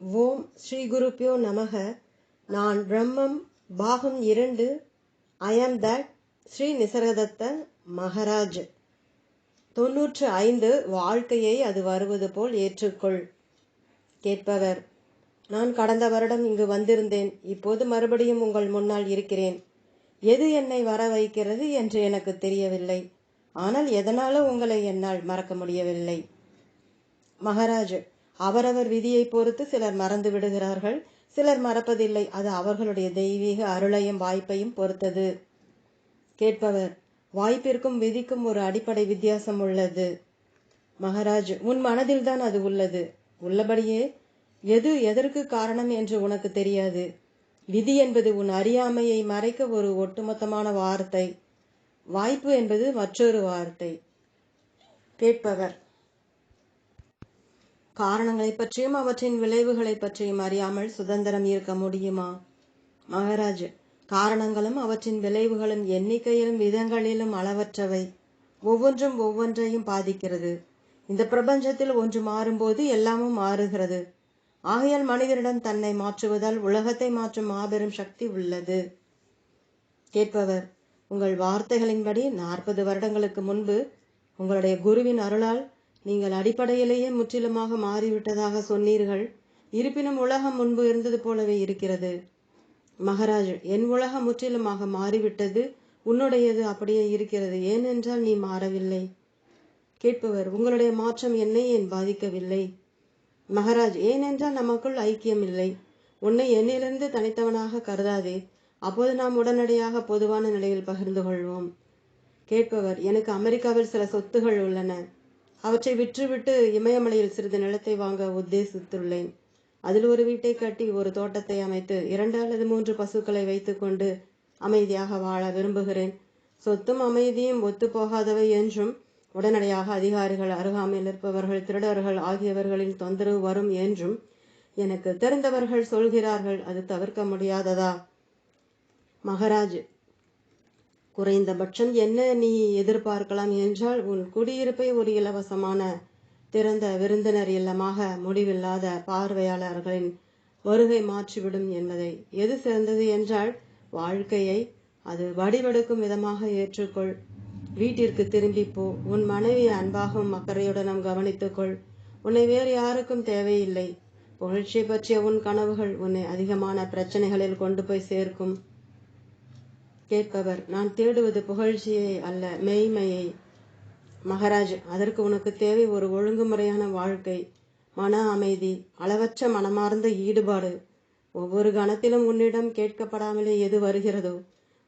ஓம் ஸ்ரீ குருப்பியோ நமக. நான் பிரம்மம் பாகம் இரண்டு ஐ ஆம் தட் ஸ்ரீ நிசர்கதத்த மகராஜ். தொன்னூற்று ஐந்து வாழ்க்கையை அது வருவது போல் ஏற்றுக்கொள். கேட்பவர் நான் கடந்த வருடம் இங்கு வந்திருந்தேன். இப்போது மறுபடியும் உங்கள் முன்னால் இருக்கிறேன். எது என்னை வர வைக்கிறது என்று எனக்கு தெரியவில்லை. ஆனால் எதனாலும் உங்களை என்னால் மறக்க முடியவில்லை. மகாராஜ் அவரவர் விதியை பொறுத்து சிலர் மறந்து விடுகிறார்கள். சிலர் மறப்பதில்லை. அது அவர்களுடைய தெய்வீக அருளையும் வாய்ப்பையும் பொறுத்தது. கேட்பவர் வாய்ப்பிற்கும் விதிக்கும் ஒரு அடிப்படை வித்தியாசம் உள்ளது. மகாராஜ் உன் மனதில்தான் அது உள்ளது. உள்ளபடியே எது எதற்கு காரணம் என்று உனக்கு தெரியாது. விதி என்பது உன் அறியாமையை மறைக்க ஒரு ஒட்டுமொத்தமான வார்த்தை. வாய்ப்பு என்பது மற்றொரு வார்த்தை. கேட்பவர் காரணங்களை பற்றியும் அவற்றின் விளைவுகளை பற்றியும் அறியாமல் சுதந்திரம் இருக்க முடியுமா? மகாராஜ் காரணங்களும் அவற்றின் விளைவுகளும் எண்ணிக்கையிலும் விதங்களிலும் அளவற்றவை. ஒவ்வொன்றும் ஒவ்வொன்றையும் பாதிக்கிறது. இந்த பிரபஞ்சத்தில் ஒன்று மாறும்போது எல்லாமும் மாறுகிறது. ஆகையால் மனிதனிடம் தன்னை மாற்றுவதால் உலகத்தை மாற்றும் மாபெரும் சக்தி உள்ளது. கேட்பவர் உங்கள் வார்த்தைகளின்படி நாற்பது வருடங்களுக்கு முன்பு உங்களுடைய குருவின் அருளால் நீங்கள் அடிப்படையிலேயே முற்றிலுமாக மாறிவிட்டதாக சொன்னீர்கள். இருப்பினும் உலகம் முன்பு இருந்தது போலவே இருக்கிறது. மகாராஜ் என் உலகம் முற்றிலுமாக மாறிவிட்டது. உன்னுடையது அப்படியே இருக்கிறது. ஏனென்றால் நீ மாறவில்லை. கேட்பவர் உங்களுடைய மாற்றம் என்னை ஏன் பாதிக்கவில்லை? மகாராஜ் ஏனென்றால் நமக்குள் ஐக்கியம் இல்லை உன்னை என்னிலிருந்து தனித்தவனாக கருதாதே. அப்போது நாம் உடனடியாக பொதுவான நிலையில் பகிர்ந்து கொள்வோம். கேட்பவர் எனக்கு அமெரிக்காவில் சில சொத்துகள் உள்ளன. அவற்றை விற்றுவிட்டு இமயமலையில் சிறிது நிலத்தை வாங்க உத்தேசித்துள்ளேன். அதில் ஒரு வீட்டை கட்டி ஒரு தோட்டத்தை அமைத்து இரண்டு அல்லது மூன்று பசுக்களை வைத்துக்கொண்டு அமைதியாக வாழ விரும்புகிறேன். சொத்தும் அமைதியும் ஒத்துப்போகாதவை என்றும் உடனடியாக அதிகாரிகள் அருகாமையில் இருப்பவர்கள் திருடர்கள் ஆகியவர்களின் தொந்தரவு வரும் என்றும் எனக்கு தெரிந்தவர்கள் சொல்கிறார்கள் அது தவிர்க்க முடியாததா? மகராஜ் குறைந்தபட்சம் என்ன நீ எதிர்பார்க்கலாம் என்றால் உன் குடியிருப்பை ஒரு இலவசமான திறந்த விருந்தினர் இல்லமாக முடிவில்லாத பார்வையாளர்களின் வருகை மாற்றிவிடும் என்பதை எது சிறந்தது என்றால் வாழ்க்கையை அது வடிவெடுக்கும் விதமாக ஏற்றுக்கொள். வீட்டிற்கு திரும்பி போ. உன் மனைவி அன்பாகவும் அக்கறையுடனும் கவனித்துக்கொள் உன்னை வேறு யாருக்கும் தேவையில்லை. புகழ்ச்சி பற்றிய உன் கனவுகள் உன்னை அதிகமான பிரச்சனைகளில் கொண்டு போய் சேர்க்கும். கேட்பவர் நான் தேடுவது புகழ்ச்சியை அல்ல மெய்மையை. மகராஜ் அதற்கு உனக்கு தேவை ஒரு ஒழுங்குமுறையான வாழ்க்கை. மன அமைதி அளவற்ற மனமார்ந்த ஈடுபாடு. ஒவ்வொரு கணத்திலும் உன்னிடம் கேட்கப்படாமலே எது வருகிறதோ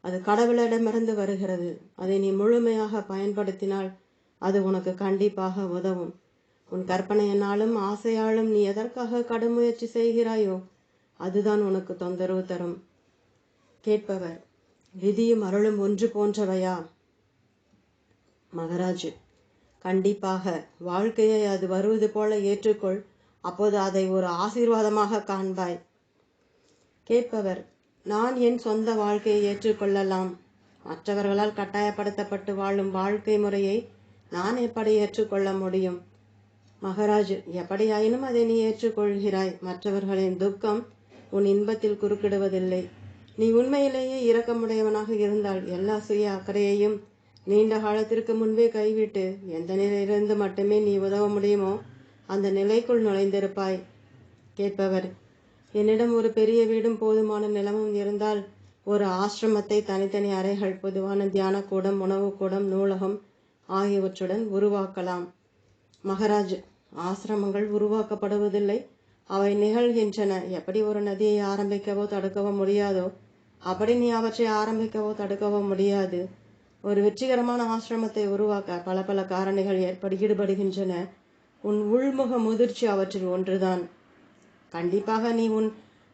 அது கடவுளிடமிருந்து வருகிறது. அதை நீ முழுமையாக பயன்படுத்தினால் அது உனக்கு கண்டிப்பாக உதவும். உன் கற்பனையினாலும் ஆசையாலும் நீ எதற்காக கடும் முயற்சி செய்கிறாயோ அதுதான் உனக்கு தொந்தரவு தரும். கேட்பவர் விதியும் அருளும் ஒன்று போன்றவையா? மகராஜ் கண்டிப்பாக. வாழ்க்கையை அது வருவது போல ஏற்றுக்கொள். அப்போது அதை ஒரு ஆசீர்வாதமாக காண்பாய். கேட்பவர் நான் என் சொந்த வாழ்க்கையை ஏற்றுக்கொள்ளலாம். மற்றவர்களால் கட்டாயப்படுத்தப்பட்டு வாழும் வாழ்க்கை முறையை நான் எப்படி ஏற்றுக்கொள்ள முடியும்? மகராஜ் எப்படியாயினும் அதை நீ ஏற்றுக்கொள்கிறாய். மற்றவர்களின் துக்கம் உன் இன்பத்தில் குறுக்கிடுவதில்லை. நீ உண்மையிலேயே இரக்கமுடையவனாக இருந்தால் எல்லா சுய அக்கறையையும் நீண்ட காலத்திற்கு முன்பே கைவிட்டு எந்த நிலையிலிருந்து மட்டுமே நீ உதவ முடியுமோ அந்த நிலைக்குள் நுழைந்திருப்பாய். கேட்பவர் என்னிடம் ஒரு பெரிய வீடும் போதுமான நிலமும் இருந்தால் ஒரு ஆசிரமத்தை தனித்தனி அறைகள் பொதுவான தியான கூடம் உணவு கூடம் நூலகம் ஆகியவற்றுடன் உருவாக்கலாம். மகராஜ் ஆசிரமங்கள் உருவாக்கப்படுவதில்லை. அவை நிகழ்கின்றன. எப்படி ஒரு நதியை ஆரம்பிக்கவோ தடுக்கவோ முடியாதோ அப்படி நீ அவற்றை ஆரம்பிக்கவோ தடுக்கவோ முடியாது. ஒரு வெற்றிகரமான ஆசிரமத்தை உருவாக்க பல பல காரணிகள் ஏற்படு ஈடுபடுகின்றன. உன் உள்முக முதிர்ச்சி அவற்றில் ஒன்றுதான். கண்டிப்பாக நீ உன்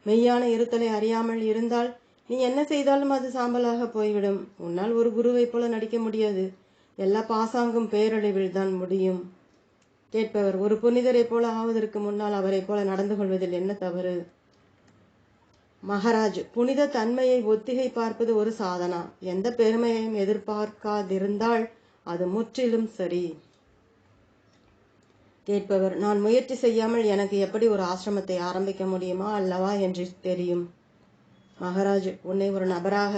மெய்யான இருத்தலை அறியாமல் இருந்தால் நீ என்ன செய்தாலும் அது சாம்பலாக போய்விடும். உன்னால் ஒரு குருவைப் போல நடிக்க முடியாது. எல்லா பாசாங்கும் பேரழிவில் தான் முடியும். கேட்பவர் ஒரு புனிதரைப் போல ஆவதற்கு முன்னால் அவரைப் போல நடந்து கொள்வதில் என்ன தவறு? மகராஜ் புனித தன்மையை ஒத்திகை பார்ப்பது ஒரு சாதனா. எந்த பெருமையையும் எதிர்பார்க்காதிருந்தால் அது முற்றிலும் சரி. கேட்பவர் நான் முயற்சி செய்யாமல் எனக்கு எப்படி ஒரு ஆசிரமத்தை ஆரம்பிக்க முடியுமா அல்லவா என்று தெரியும். மகராஜ் உன்னை ஒரு நபராக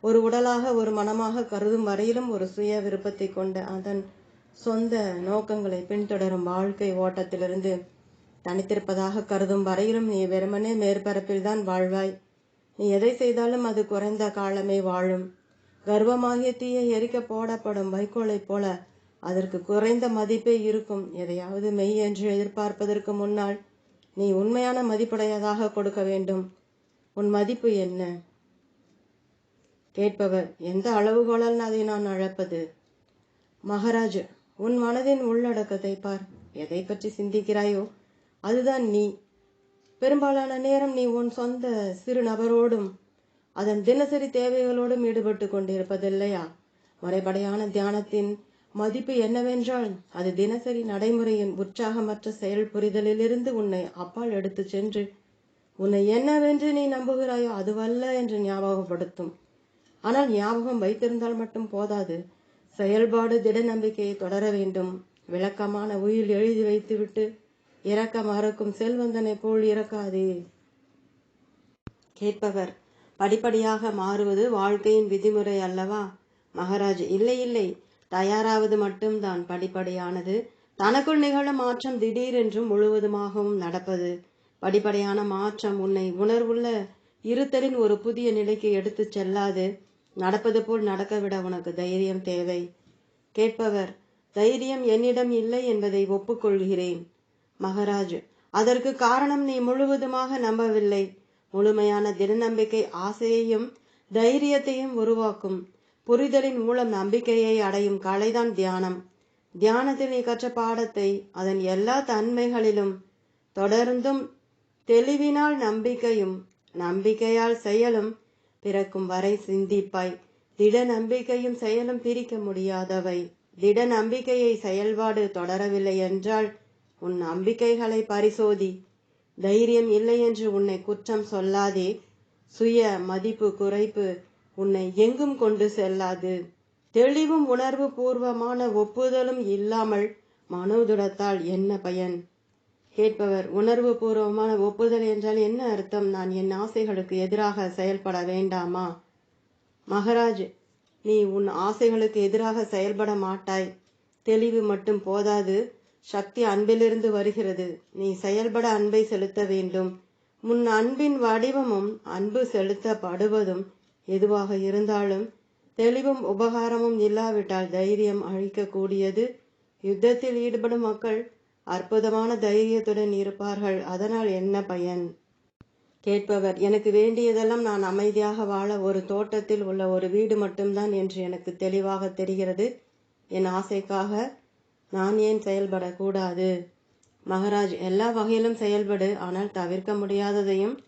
ஒரு உடலாக ஒரு மனமாக கருதும் வரையிலும் ஒரு சுய விருப்பத்தை கொண்ட அதன் சொந்த நோக்கங்களை பின்தொடரும் வாழ்க்கை ஓட்டத்திலிருந்து தனித்திருப்பதாக கருதும் வரையிலும் நீ வெறுமனே மேற்பரப்பில் தான் வாழ்வாய். நீ எதை செய்தாலும் அது குறைந்த காலமே வாழும். கர்வமாகிய தீயை எரிக்க போடப்படும் வைக்கோலைப் போல அதற்கு குறைந்த மதிப்பே இருக்கும். எதையாவது மெய் என்று எதிர்பார்ப்பதற்கு முன்னால் நீ உண்மையான மதிப்புடையதாக கொடுக்க வேண்டும். உன் மதிப்பு என்ன? கேட்பவர் எந்த அளவுகோலால் அதை நான் அழைப்பது மகாராஜ் உன் மனதின் உள்ளடக்கத்தை பார். எதை பற்றி சிந்திக்கிறாயோ? அதுதான் நீ. பெரும்பாலான நேரம் நீ உன் சொந்த சிறு நபரோடும் அதன் தினசரி தேவைகளோடும் ஈடுபட்டு கொண்டிருப்பதில்லையா? மறைபடையான தியானத்தின் மதிப்பு என்னவென்றால் அது தினசரி நடைமுறையின் உற்சாகமற்ற செயல் புரிதலிலிருந்து உன்னை அப்பால் எடுத்து சென்று உன்னை என்னவென்று நீ நம்புகிறாயோ அதுவல்ல என்று ஞாபகப்படுத்தும். ஆனால் ஞாபகம் வைத்திருந்தால் மட்டும் போதாது. செயல்பாடு திட நம்பிக்கையை தொடர வேண்டும். விளக்கமான உயிர் எழுதி வைத்துவிட்டு இறக்க மறுக்கும் செல்வந்தனை போல் இறக்காதே கேட்பவர் படிப்படியாக மாறுவது வாழ்க்கையின் விதிமுறை அல்லவா? மகாராஜ் இல்லை இல்லை. தயாராவது மட்டும்தான் படிப்படியானது. தனக்குள் நிகழும் மாற்றம் திடீரென்றும் முழுவதுமாகவும் நடப்பது. படிப்படியான மாற்றம் உன்னை உணர்வுள்ள இருத்தலின் ஒரு புதிய நிலைக்கு எடுத்துச் செல்லாது. நடப்பது போல் நடக்கவிட உனக்கு தைரியம் தேவை. கேட்பவர் தைரியம் என்னிடம் இல்லை என்பதை ஒப்புக்கொள்கிறேன். மகராஜ் அதற்கு காரணம் நீ முழுவதுமாக நம்பவில்லை. முழுமையான தினநம்பிக்கை ஆசையையும் தைரியத்தையும் உருவாக்கும். புரிதலின் மூலம் நம்பிக்கையை அடையும் கலைதான் தியானம். தியானத்தில் நீ கற்ற பாடத்தை அதன் எல்லா தன்மைகளிலும் தொடர்ந்தும் தெளிவினால் நம்பிக்கையும் நம்பிக்கையால் செயலும் பிறக்கும் வரை சிந்திப்பாய். திட நம்பிக்கையும் செயலும் பிரிக்க முடியாதவை. திட நம்பிக்கையை செயல்பாடு தொடரவில்லை என்றால் உன் நம்பிக்கைகளை பரிசோதி. தைரியம் இல்லை என்று உன்னை குற்றம் சொல்லாதே. சுய மதிப்பு குறைப்பு உன்னை எங்கும் கொண்டு செல்லாது. தெளிவும் உணர்வு பூர்வமான ஒப்புதலும் இல்லாமல் மனோதுடத்தால் என்ன பயன்? கேட்பவர் உணர்வு பூர்வமான ஒப்புதல் என்றால் என்ன அர்த்தம்? நான் என் ஆசைகளுக்கு எதிராக செயல்பட வேண்டாமா? மகராஜ் நீ உன் ஆசைகளுக்கு எதிராக செயல்பட மாட்டாய். தெளிவு மட்டும் போதாது. சக்தி அன்பிலிருந்து வருகிறது. நீ செயல்பட அன்பை செலுத்த வேண்டும். முன் அன்பின் வடிவமும் அன்பு செலுத்தப்படுவதும் எதுவாக இருந்தாலும் தெளிவும் உபகாரமும் இல்லாவிட்டால் தைரியம் அழிக்கக்கூடியது. யுத்தத்தில் ஈடுபடும் மக்கள் அற்புதமான தைரியத்துடன் இருப்பார்கள். அதனால் என்ன பயன்? கேட்பவர் எனக்கு வேண்டியதெல்லாம் நான் அமைதியாக வாழ ஒரு தோட்டத்தில் உள்ள ஒரு வீடு மட்டும்தான் என்று எனக்கு தெளிவாக தெரிகிறது. என் ஆசைக்காக நான் ஏன் செயல்படக்கூடாது? மகராஜ் எல்லா வகையிலும் செயல்படு. ஆனால் தவிர்க்க முடியாததையும்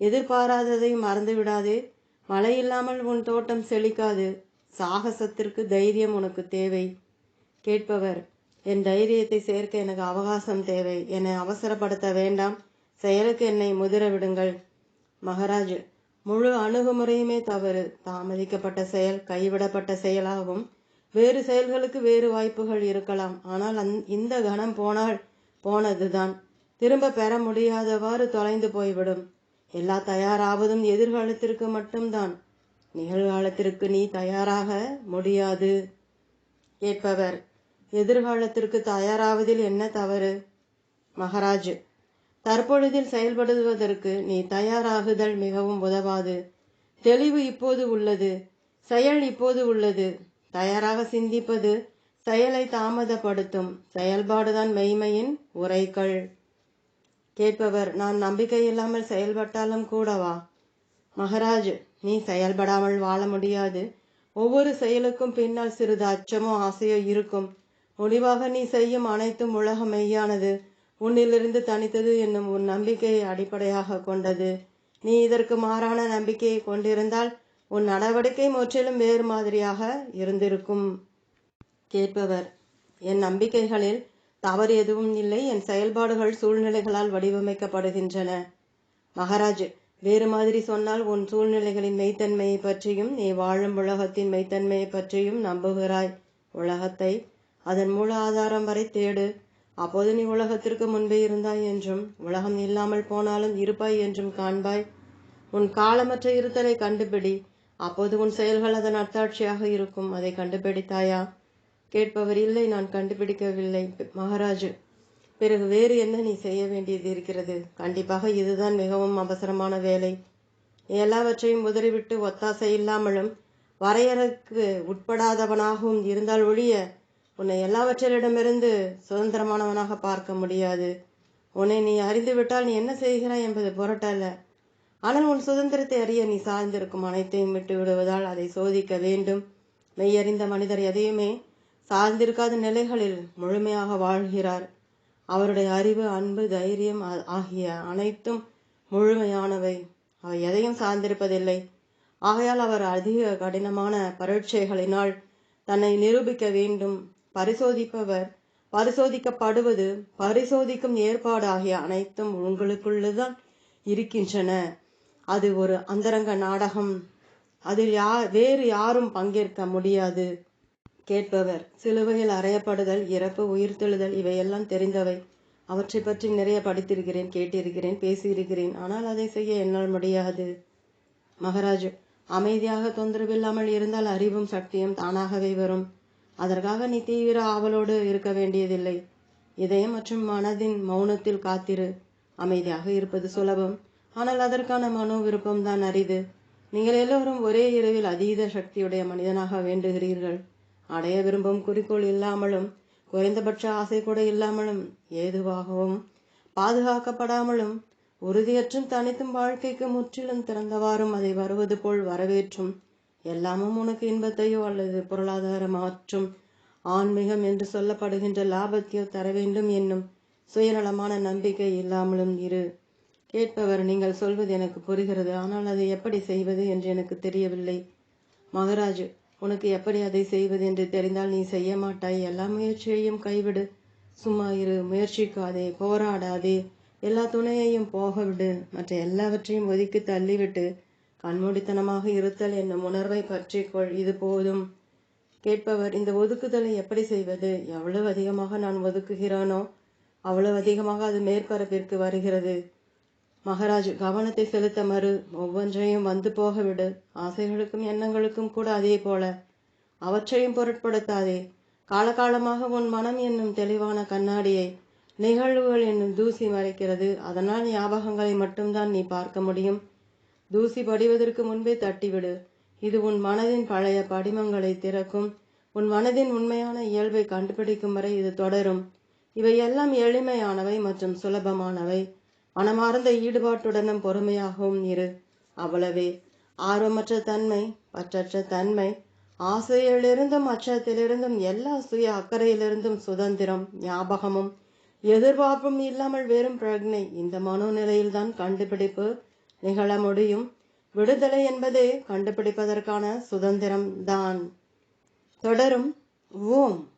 எதிர்பாராததையும் மறந்து விடாதே மழை இல்லாமல் உன் தோட்டம் செழிக்காது. சாகசத்திற்கு தைரியம் உனக்கு தேவை. கேட்பவர் என் தைரியத்தை சேர்க்க எனக்கு அவகாசம் தேவை. என்னை அவசரப்படுத்த வேண்டாம். செயலுக்கு என்னை முதிர விடுங்கள். மகாராஜ் முழு அணுகுமுறையுமே தவறு. தாமதிக்கப்பட்ட செயல் கைவிடப்பட்ட செயலாகும். வேறு செயல்களுக்கு வேறு வாய்ப்புகள் இருக்கலாம். ஆனால் அந் இந்த கணம் போனால் போனதுதான். திரும்ப பெற முடியாதவாறு தொலைந்து போய்விடும். எல்லா தயாராவதும் எதிர்காலத்திற்கு மட்டும்தான். நிகழ்காலத்திற்கு நீ தயாராக முடியாது. கேட்பவர் எதிர்காலத்திற்கு தயாராவதில் என்ன தவறு? மகராஜ் தற்பொழுதில் செயல்படுவதற்கு நீ தயாராகுதல் மிகவும் உதவாது. தெளிவு இப்போது உள்ளது. செயல் இப்போது உள்ளது. தயாராக சிந்திப்பது செயலை தாமதப்படுத்தும் செயல்பாடுதான் மெய்மையின் உரைகள். கேட்பவர் நான் நம்பிக்கை இல்லாமல் செயல்பட்டாலும் கூடவா? மகராஜ் நீ செயல்படாமல் வாழ முடியாது. ஒவ்வொரு செயலுக்கும் பின்னால் சிறிது அச்சமோ ஆசையோ இருக்கும். முடிவாக நீ செய்யும் அனைத்தும் உலக மெய்யானது. உன்னிலிருந்து தனித்தது என்னும் உன் நம்பிக்கையை அடிப்படையாக கொண்டது. நீ இதற்கு மாறான நம்பிக்கையை கொண்டிருந்தால் உன் நடவடிக்கை முற்றிலும் வேறு மாதிரியாக இருந்திருக்கும் கேட்பவர். என் நம்பிக்கைகளில் தவறு எதுவும் இல்லை. என் செயல்பாடுகள் சூழ்நிலைகளால் வடிவமைக்கப்படுகின்றன. மகாராஜ் வேறு மாதிரி சொன்னால் உன் சூழ்நிலைகளின் மெய்த்தன்மையை பற்றியும் நீ வாழும் உலகத்தின் மெய்த்தன்மையை பற்றியும் நம்புகிறாய். உலகத்தை அதன் மூல ஆதாரம் வரை தேடு. அப்போது நீ உலகத்திற்கு முன்பே இருந்தாய் என்றும் உலகம் இல்லாமல் போனாலும் இருப்பாய் என்றும் காண்பாய். உன் காலமற்ற இருத்தலை கண்டுபிடி. அப்போது உன் செயல்கள் அதன் அத்தாட்சியாக இருக்கும். அதை கண்டுபிடித்தாயா? கேட்பவர் இல்லை நான் கண்டுபிடிக்கவில்லை மகாராஜு. பிறகு வேறு என்ன நீ செய்ய வேண்டியது இருக்கிறது? கண்டிப்பாக இதுதான் மிகவும் அவசரமான வேலை. எல்லாவற்றையும் உதறிவிட்டு ஒத்தாசை இல்லாமலும் வரையறைக்கு உட்படாதவனாகவும் இருந்தால் ஒழிய உன்னை எல்லாவற்றிலிடமிருந்து சுதந்திரமானவனாக பார்க்க முடியாது. உன்னை நீ அறிந்துவிட்டால் நீ என்ன செய்கிறாய் என்பது புரட்டல்ல. ஆனால் உன் சுதந்திரத்தை அறிய நீ சார்ந்திருக்கும் அனைத்தையும் விட்டு விடுவதால் அதை சோதிக்க வேண்டும். மெய்யறிந்த மனிதர் எதையுமே சார்ந்திருக்காத நிலைகளில் முழுமையாக வாழ்கிறார். அவருடைய அறிவு அன்பு தைரியம் ஆகிய அனைத்தும் முழுமையானவை. அவை எதையும் சார்ந்திருப்பதில்லை ஆகையால் அவர் அதிக கடினமான பரீட்சைகளினால் தன்னை நிரூபிக்க வேண்டும். பரிசோதிப்பவர் பரிசோதிக்கப்படுவது பரிசோதிக்கும் ஏற்பாடு ஆகிய அனைத்தும் உங்களுக்குள்ளதான் இருக்கின்றன. அது ஒரு அந்தரங்க நாடகம். அதில் யா வேறு யாரும் பங்கேற்க முடியாது. கேட்பவர் சிலுவையில் அறையப்படுதல் இறப்பு உயிர்த்தெழுதல் இவையெல்லாம் தெரிந்தவை. அவற்றை பற்றி நிறைய படித்திருக்கிறேன் கேட்டிருக்கிறேன் பேசியிருக்கிறேன். ஆனால் அதை செய்ய என்னால் முடியாது. மகராஜ் அமைதியாக தொந்தரவில்லாமல் இருந்தால் அறிவும் சக்தியும் தானாகவே வரும். அதற்காக நீ தீவிர ஆவலோடு இருக்க வேண்டியதில்லை. இதயம் மற்றும் மனதின் மௌனத்தில் காத்திரு. அமைதியாக இருப்பது சுலபம். ஆனால் அதற்கான மனோ விருப்பம்தான் அரிது. நீங்கள் எல்லோரும் ஒரே இரவில் அதீத சக்தியுடைய மனிதனாக வேண்டுகிறீர்கள். அடைய விரும்பும் குறிக்கோள் இல்லாமலும் குறைந்தபட்ச ஆசை கூட இல்லாமலும் ஏதுவாகவும் பாதுகாக்கப்படாமலும் உறுதியற்றும் தனித்தும் வாழ்க்கைக்கு முற்றிலும் திறந்தவாறும் அதை வருவது போல் வரவேற்றும் எல்லாமும் உனக்கு இன்பத்தையோ அல்லது பொருளாதார மாற்றும் ஆன்மீகம் என்று சொல்லப்படுகின்ற லாபத்தையோ தர வேண்டும் என்னும் சுயநலமான நம்பிக்கை இல்லாமலும் இரு. கேட்பவர் நீங்கள் சொல்வது எனக்கு புரிகிறது. ஆனால் அதை எப்படி செய்வது என்று எனக்கு தெரியவில்லை. மகராஜ் உனக்கு எப்படி அதை செய்வது என்று தெரிந்தால் நீ செய்ய மாட்டாய். எல்லா முயற்சியையும் கைவிடு. சும்மா இரு முயற்சிக்காதே போராடாதே. எல்லா துணையையும் போக விடு மற்ற எல்லாவற்றையும் ஒதுக்கி தள்ளிவிட்டு கண்மூடித்தனமாக இருத்தல் என்னும் உணர்வை பற்றிக்கொள் இது போதும். கேட்பவர் இந்த ஒதுக்குதலை எப்படி செய்வது? எவ்வளவு அதிகமாக நான் ஒதுக்குகிறானோ அவ்வளவு அதிகமாக அது மேற்பரப்பிற்கு வருகிறது. மகாராஜ் கவனத்தை செலுத்த மறு. ஒவ்வொன்றையும் வந்து போக விடு ஆசைகளுக்கும் எண்ணங்களுக்கும் கூட அதே போல. அவற்றையும் பொருட்படுத்தாதே. காலகாலமாக உன் மனம் என்னும் தெளிவான கண்ணாடியை நிகழ்வுகள் என்னும் தூசி மறைக்கிறது. அதனால் ஞாபகங்களை மட்டும்தான் நீ பார்க்க முடியும். தூசி படிவதற்கு முன்பே தட்டிவிடு. இது உன் மனதின் பழைய படிமங்களை திறக்கும். உன் மனதின் உண்மையான இயல்பை கண்டுபிடிக்கும் வரை இது தொடரும். இவையெல்லாம் எளிமையானவை மற்றும் சுலபமானவை. மனமார்ந்த ஈடுபாட்டுடனும் பொறுமையாகவும் இரு. அவ்வளவே. ஆர்வமற்ற தன்மை பற்றற்ற தன்மை ஆசையிலிருந்தும் அச்சத்திலிருந்தும் எல்லா சுய அக்கறையிலிருந்தும் சுதந்திரம் ஞாபகமும் எதிர்பார்ப்பும் இல்லாமல் வெறும் பிரக்னை இந்த மனோநிலையில்தான் கண்டுபிடிப்பு நிகழ முடியும். விடுதலை என்பதே கண்டுபிடிப்பதற்கான சுதந்திரம் தான் தொடரும். ஓம்.